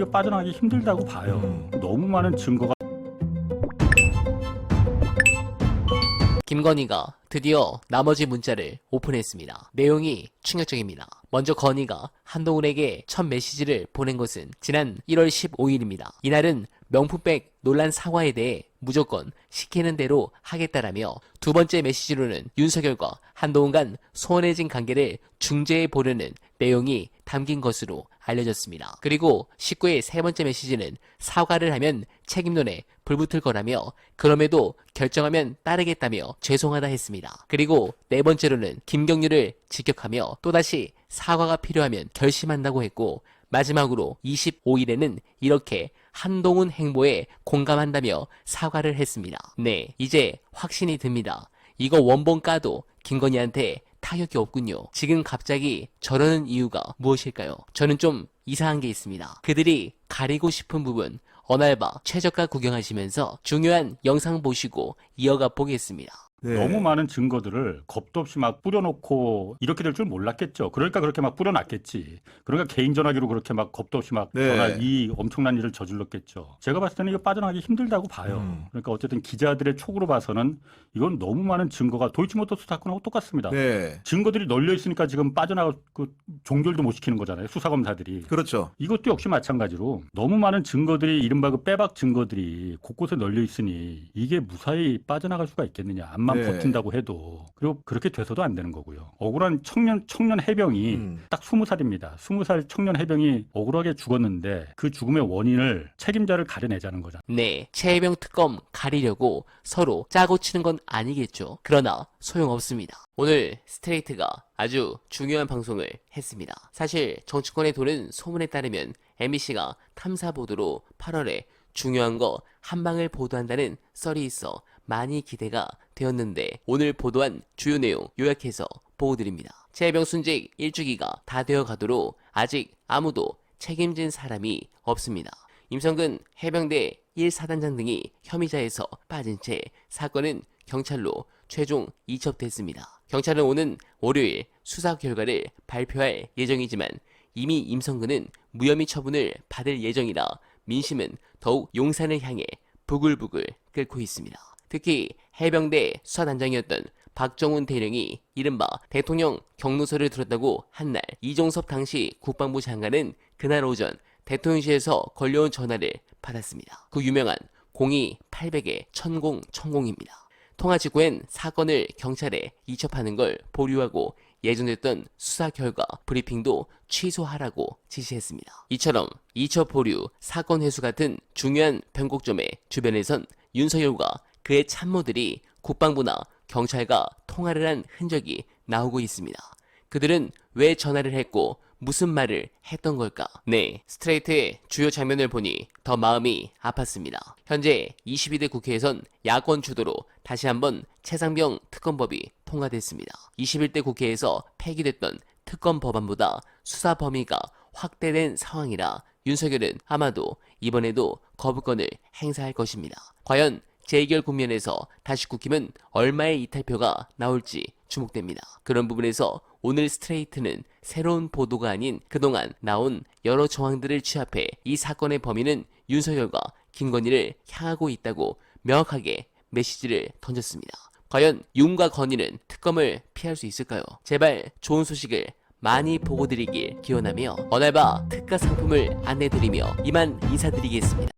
이거 빠져나가기 힘들다고 봐요. 음. 너무 많은 증거가 김건희가 드디어 나머지 문자를 오픈했습니다. 내용이 충격적입니다. 먼저 건희가 한동훈에게 첫 메시지를 보낸 것은 지난 1월 15일입니다. 이날은 명품백 논란 사과에 대해 무조건 시키는 대로 하겠다라며 두 번째 메시지로는 윤석열과 한동훈 간 소원해진 관계를 중재해 보려는 내용이 담긴 것으로 알려졌습니다. 그리고 19의 세 번째 메시지는 사과를 하면 책임론에 불붙을 거라며 그럼에도 결정하면 따르겠다며 죄송하다 했습니다. 그리고 네 번째로는 김경률을 직격하며 또다시 사과가 필요하면 결심한다고 했고 마지막으로 25일에는 이렇게 한동훈 행보에 공감한다며 사과를 했습니다. 네, 이제 확신이 듭니다. 이거 원본 까도 김건희한테 타격이 없군요. 지금 갑자기 저러는 이유가 무엇일까요? 저는 좀 이상한 게 있습니다. 그들이 가리고 싶은 부분 어날바 최저가 구경하시면서 중요한 영상 보시고 이어가 보겠습니다. 네. 너무 많은 증거들을 겁도 없이 막 뿌려놓고 이렇게 될 줄 몰랐겠죠. 그러니까 그렇게 막 뿌려놨겠지. 그러니까 개인 전화기로 그렇게 막 겁도 없이 막 네. 전화 이 엄청난 일을 저질렀겠죠. 제가 봤을 때는 이거 빠져나가기 힘들다고 봐요. 음. 그러니까 어쨌든 기자들의 촉으로 봐서는 이건 너무 많은 증거가 도이치모터스 사건하고 똑같습니다. 네. 증거들이 널려 있으니까 지금 빠져나갈 그 종결도 못 시키는 거잖아요. 수사검사들이. 그렇죠. 이것도 역시 마찬가지로 너무 많은 증거들이 이른바 그 빼박 증거들이 곳곳에 널려 있으니 이게 무사히 빠져나갈 수가 있겠느냐 암만 네. 버틴다고 해도 그리고 그렇게 돼서도 안 되는 거고요 억울한 청년 청년 해병이 음. 딱 스무 살입니다 스무 살 청년 해병이 억울하게 죽었는데 그 죽음의 원인을 책임자를 가려내자는 거잖아요 네, 최혜병 특검 가리려고 서로 짜고 치는 건 아니겠죠. 그러나 소용없습니다. 오늘 스트레이트가 아주 중요한 방송을 했습니다. 사실 정치권에 도는 소문에 따르면 MBC가 탐사 보도로 8월에 중요한 거 한 방을 보도한다는 썰이 있어 많이 기대가 되었는데 오늘 보도한 주요 내용 요약해서 보고드립니다. 최혜병 순직 1주기가 다 되어 가도록 아직 아무도 책임진 사람이 없습니다. 임성근 해병대 1사단장 등이 혐의자에서 빠진 채 사건은 경찰로 최종 이첩됐습니다. 경찰은 오는 월요일 수사 결과를 발표할 예정이지만 이미 임성근은 무혐의 처분을 받을 예정이라 민심은 더욱 용산을 향해 부글부글 끓고 있습니다. 특히 해병대 수사단장이었던 박정훈 대령이 이른바 대통령 경로서를 들었다고 한 날 이종섭 당시 국방부 장관은 그날 오전 대통령실에서 걸려온 전화를 받았습니다. 그 유명한 02-800의 천공 천공입니다. 통화 직후엔 사건을 경찰에 이첩하는 걸 보류하고 예정됐던 수사 결과 브리핑도 취소하라고 지시했습니다. 이처럼 이첩 보류, 사건 회수 같은 중요한 변곡점의 주변에선 윤석열과 그의 참모들이 국방부나 경찰과 통화를 한 흔적이 나오고 있습니다. 그들은 왜 전화를 했고 무슨 말을 했던 걸까? 네, 스트레이트의 주요 장면을 보니 더 마음이 아팠습니다. 현재 22대 국회에선 야권 주도로 다시 한번 최상병 특검법이 통과됐습니다. 21대 국회에서 폐기됐던 특검 법안보다 수사 범위가 확대된 상황이라 윤석열은 아마도 이번에도 거부권을 행사할 것입니다. 과연 재결 국면에서 다시 국힘은 얼마의 이탈표가 나올지 주목됩니다. 그런 부분에서 오늘 스트레이트는 새로운 보도가 아닌 그동안 나온 여러 정황들을 취합해 이 사건의 범인은 윤석열과 김건희를 향하고 있다고 명확하게 메시지를 던졌습니다. 과연 윤과 건희는 특검을 피할 수 있을까요? 제발 좋은 소식을 많이 보고 드리길 기원하며 어날바 특가 상품을 안내드리며 이만 인사드리겠습니다.